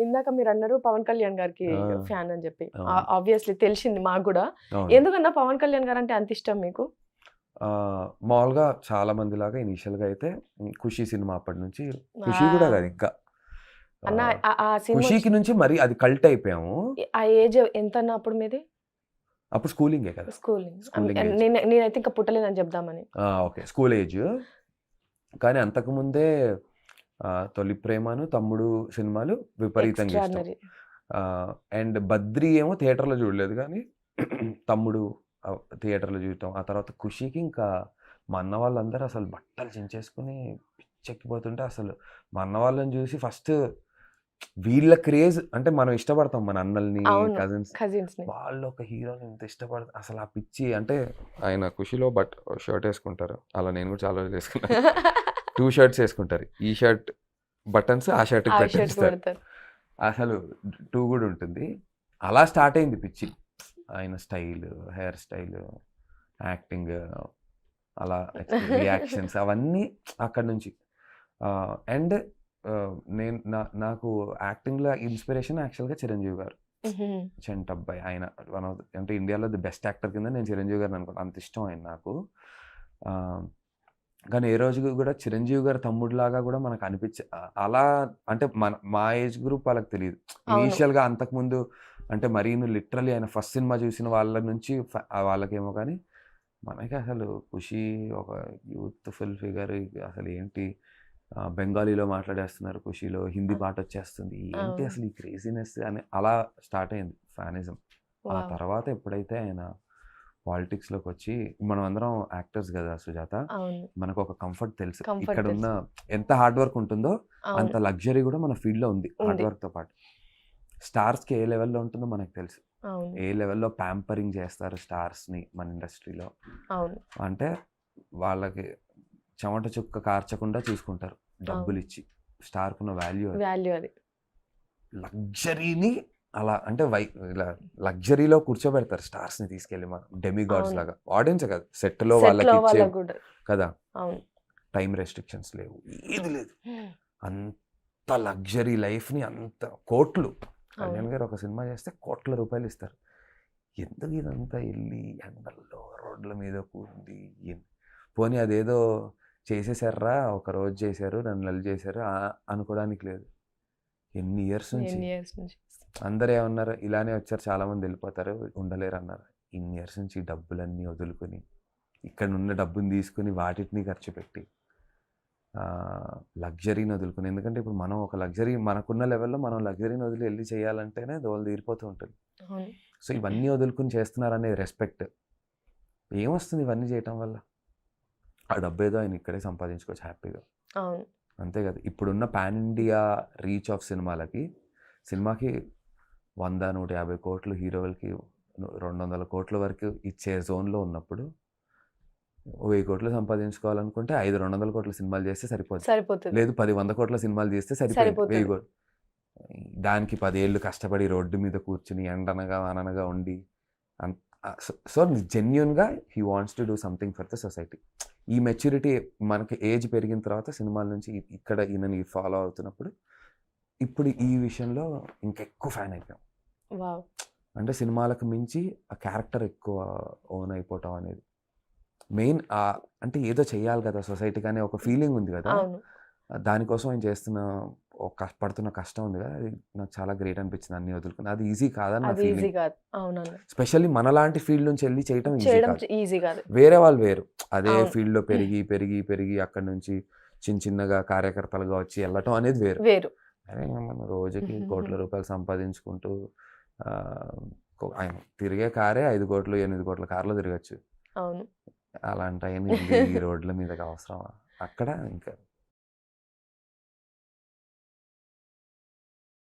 ఇందాక మీరు అన్నారు పవన్ కళ్యాణ్ గారికి. ఫ్యాన్ అని చెప్పి. ఆబ్వియస్లీ తెలిసింది మాకు కూడా. ఎందుకన్నా పవన్ కళ్యాణ్ గారు అంటే అంత ఇష్టం మీకు? మామూలుగా చాలా మంది లాగా ఇనీషియల్గా అయితే ఖుషి సినిమా అప్పటి నుంచి ఖుషి కూడా. కాదు ఇంకా. అన్న ఆ, ఆ- ఆ సినిమా ఖుషికి నుంచి మరి అది కల్ట్ అయిపోయాము. ఆ ఏజ్ ఎంత అప్పుడు మీది? అప్పుడు స్కూలింగే కదా. స్కూలింగ్ నేనైతే ఇంకా పుట్టలేదని చెప్దామని. ఓకే. స్కూల్ ఏజ్ కానీ అంతకుముందే తొలి ప్రేమను తమ్ముడు సినిమాలు విపరీతంగా ఇష్టం. అండ్ బద్రి ఏమో థియేటర్లో చూడలేదు కానీ తమ్ముడు థియేటర్లో చూడటం ఆ తర్వాత ఖుషికి ఇంకా మా అన్న వాళ్ళందరూ అసలు బట్టలు చించేసుకుని పిచ్చెక్కిపోతుంటే అసలు మా అన్న వాళ్ళని చూసి ఫస్ట్ వీళ్ళ క్రేజ్ అంటే మనం ఇష్టపడతాం మన అన్నల్ని. కజిన్స్ వాళ్ళు ఒక హీరోని ఇంత ఇష్టపడతారు అసలు ఆ పిచ్చి అంటే ఆయన ఖుషిలో బట్ షర్ట్ వేసుకుంటారు. అలా నేను కూడా చాలా రోజులు వేసుకున్నాను. టూ షర్ట్స్ వేసుకుంటారు. ఈ షర్ట్ బటన్స్ ఆ షర్ట్ పెట్టేస్తారు. అసలు టూ కూడా ఉంటుంది. అలా స్టార్ట్ అయింది పిచ్చి. ఆయన స్టైల్ హెయిర్ స్టైల్ యాక్టింగ్ అలా రియాక్షన్స్ అవన్నీ అక్కడ నుంచి. అండ్ నేను నాకు యాక్టింగ్లో ఇన్స్పిరేషన్ యాక్చువల్గా చిరంజీవి గారు. చెంట్ అబ్బాయి. ఆయన వన్ ఆఫ్ అంటే ఇండియాలో ది బెస్ట్ యాక్టర్ కింద నేను చిరంజీవి గారిని అనుకుంటా. అంత ఇష్టం ఆయన నాకు. కానీ ఏ రోజు కూడా చిరంజీవి గారి తమ్ముడిలాగా కూడా మనకు అనిపించే అలా అంటే మన మా ఏజ్ గ్రూప్ వాళ్ళకి తెలియదు. ఇనీషియల్గా అంతకుముందు అంటే మరీ లిటరలీ ఆయన ఫస్ట్ సినిమా చూసిన వాళ్ళ నుంచి వాళ్ళకేమో కానీ మనకి అసలు ఖుషి ఒక యూత్ఫుల్ ఫిగర్ అసలు ఏంటి బెంగాలీలో మాట్లాడేస్తున్నారు ఖుషిలో హిందీ పాట వచ్చేస్తుంది ఏంటి. అసలు ఈ క్రేజీనెస్ అని అలా స్టార్ట్ అయింది ఫ్యానిజం ఆ. తర్వాత ఎప్పుడైతే ఆయన పాలిటిక్స్లోకి వచ్చి మనం అందరం యాక్టర్స్ కదా సుజాత మనకు ఒక కంఫర్ట్ తెలుసు. ఇక్కడ. ఉన్న ఎంత హార్డ్ వర్క్ ఉంటుందో అంత లగ్జరీ కూడా మన ఫీల్డ్లో ఉంది హార్డ్ ఉంది. వర్క్తో పాటు. స్టార్స్కి ఏ లెవెల్లో ఉంటుందో మనకు తెలుసు. ఏ లెవెల్లో ప్యాంపరింగ్ చేస్తారు స్టార్స్ని మన ఇండస్ట్రీలో? అంటే వాళ్ళకి చెమట చుక్క కార్చకుండా చూసుకుంటారు. డబ్బులు ఇచ్చి స్టార్ కున్న వాల్యూ వాల్యూ అది. లగ్జరీని అలా అంటే వై ఇలా లగ్జరీలో కూర్చోబెడతారు స్టార్స్ని తీసుకెళ్ళి మనం. డెమిగాడ్స్ అవును. లాగా. ఆడియన్స్ కాదు. సెట్లో వాళ్ళకి ఇచ్చే కదా. టైం రెస్ట్రిక్షన్స్ లేవు. ఏది లేదు. అంత లగ్జరీ లైఫ్ని అంత కోట్లు. కళ్యాణ్ గారు ఒక సినిమా చేస్తే కోట్ల రూపాయలు ఇస్తారు. ఎందుకు ఇదంతా వెళ్ళి ఎండల్లో రోడ్ల మీద కూర్చుంది? పోనీ అదేదో చేసేసారా ఒక రోజు చేశారు రెండు నెలలు చేశారు అనుకోవడానికి లేదు. ఎన్ని ఇయర్స్ నుంచి? ఎన్ని ఇయర్స్ నుంచి? అందరు ఏమన్నారు? ఇలానే వచ్చారు చాలా మంది వెళ్ళిపోతారు ఉండలేరు అన్నారు ఇన్ని ఇయర్స్ నుంచి డబ్బులన్నీ వదులుకొని ఇక్కడ ఉన్న డబ్బుని తీసుకుని వాటిని ఖర్చు పెట్టి లగ్జరీని వదులుకుని ఎందుకంటే ఇప్పుడు మనం ఒక లగ్జరీ మనకున్న లెవెల్లో మనం లగ్జరీని వదిలి వెళ్ళి చేయాలంటేనే దోలు తీరిపోతూ ఉంటుంది. సో ఇవన్నీ వదులుకుని చేస్తున్నారనే రెస్పెక్ట్. ఏమొస్తుంది ఇవన్నీ చేయటం వల్ల? ఆ డబ్బు ఏదో ఆయన ఇక్కడే సంపాదించుకోవచ్చు హ్యాపీగా. అవును. అంతే కదా. ఇప్పుడున్న పాన్ ఇండియా రీచ్ ఆఫ్ సినిమాలకి సినిమాకి వంద నూట యాభై కోట్లు హీరోలకి రెండు వందల కోట్ల వరకు ఇచ్చే జోన్లో ఉన్నప్పుడు వెయ్యి కోట్లు సంపాదించుకోవాలనుకుంటే ఐదు రెండు వందల కోట్ల సినిమాలు చేస్తే సరిపోతుంది సరిపోతుంది. లేదు పది వంద కోట్ల సినిమాలు చేస్తే సరిపోతుంది సరిపోతుంది. వెయ్యి కోట్లు దానికి పదేళ్ళు కష్టపడి రోడ్డు మీద కూర్చుని ఎండనగా అననగా ఉండి సో జెన్యున్గా he wants to do something for the society ఈ మెచ్యూరిటీ మనకి ఏజ్ పెరిగిన తర్వాత సినిమాల నుంచి ఇక్కడ ఈయనని ఫాలో అవుతున్నప్పుడు ఇప్పుడు ఈ విషయంలో ఇంకెక్కువ ఫ్యాన్ అయిపోయాం. అంటే సినిమాలకు మించి ఆ క్యారెక్టర్ ఎక్కువ ఓన్ అయిపోవటం అనేది. మెయిన్ అంటే ఏదో చెయ్యాలి కదా సొసైటీకి అనే ఒక ఫీలింగ్ ఉంది కదా. దానికోసం ఆయన చేస్తున్న పడుతున్న కష్టం ఉంది కదా. అది నాకు చాలా గ్రేట్ అనిపించింది అన్ని వదులుకుని. అది ఈజీ కాదని నా ఫీలింగ్. స్పెషల్లీ మనలాంటి ఫీల్డ్ నుంచి వెళ్ళి చేయడం ఈజీ కాదు. వేరే వాళ్ళు వేరు. అదే అవును. ఫీల్డ్లో పెరిగి పెరిగి పెరిగి అక్కడ నుంచి చిన్న చిన్నగా కార్యకర్తలుగా వచ్చి వెళ్ళటం అనేది వేరు. వేరు. మనం రోజుకి కోట్ల రూపాయలు సంపాదించుకుంటూ ఆయన తిరిగే కారే ఐదు కోట్లు ఎనిమిది కోట్ల కార్లో తిరగచ్చు. అవును. అలాంటి ఈ రోడ్ల మీదకి అవసరమా? అక్కడ ఇంకా